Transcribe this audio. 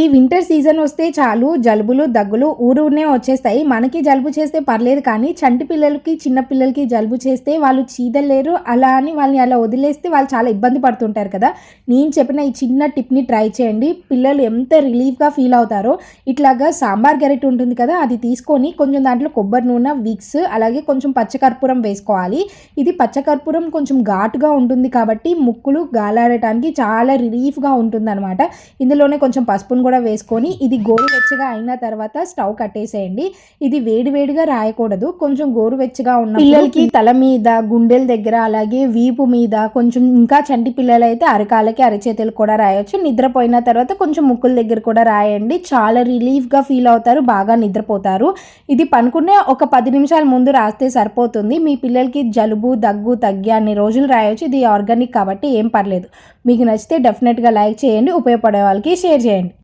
ఈ winter season వస్తే చాలు జలుబులు దగ్గులు ఊరునే వచ్చేస్తాయి. మనకి జలుబు చేస్తే పర్లేదు కానీ చంటి పిల్లలకి చిన్న పిల్లలకి జలుబు చేస్తే వాళ్ళు చీదలేరు. అలా అని వాళ్ళని అలా వదిలేస్తే వాళ్ళు చాలా ఇబ్బంది పడుతుంటారు కదా. నేను చెప్పిన ఈ చిన్న టిప్ని ట్రై చేయండి. పిల్లలు ఎంత రిలీఫ్గా ఫీల్ అవుతారో. ఇట్లాగా సాంబార్ గరిటె ఉంటుంది కదా అది తీసుకొని కొంచెం దాంట్లో కొబ్బరి నూనె విక్స్ అలాగే కొంచెం పచ్చకర్పూరం వేసుకోవాలి. ఇది పచ్చకర్పూరం కొంచెం ఘాటుగా ఉంటుంది కాబట్టి ముక్కులు గాలాడటానికి చాలా రిలీఫ్గా ఉంటుంది అనమాట ఇందులోనే కొంచెం పసుపును కూడా వేసుకొని ఇది గోరువెచ్చగా అయిన తర్వాత స్టవ్ కట్టేసేయండి. ఇది వేడివేడిగా రాయకూడదు. కొంచెం గోరువెచ్చగా ఉన్న పిల్లలకి తల మీద గుండెల దగ్గర అలాగే వీపు మీద కొంచెం ఇంకా చంటి పిల్లలు అయితే అరకాలకి అరచేతులు కూడా రాయొచ్చు. నిద్రపోయిన తర్వాత కొంచెం ముక్కుల దగ్గర కూడా రాయండి. చాలా రిలీఫ్గా ఫీల్ అవుతారు బాగా నిద్రపోతారు. ఇది పనుకునే ఒక పది నిమిషాల ముందు రాస్తే సరిపోతుంది. మీ పిల్లలకి జలుబు దగ్గు తగ్గి అన్ని రోజులు రాయొచ్చు. ఇది ఆర్గానిక్ కాబట్టి ఏం పర్లేదు. మీకు నచ్చితే డెఫినెట్గా లైక్ చేయండి ఉపయోగపడే వాళ్ళకి షేర్ చేయండి.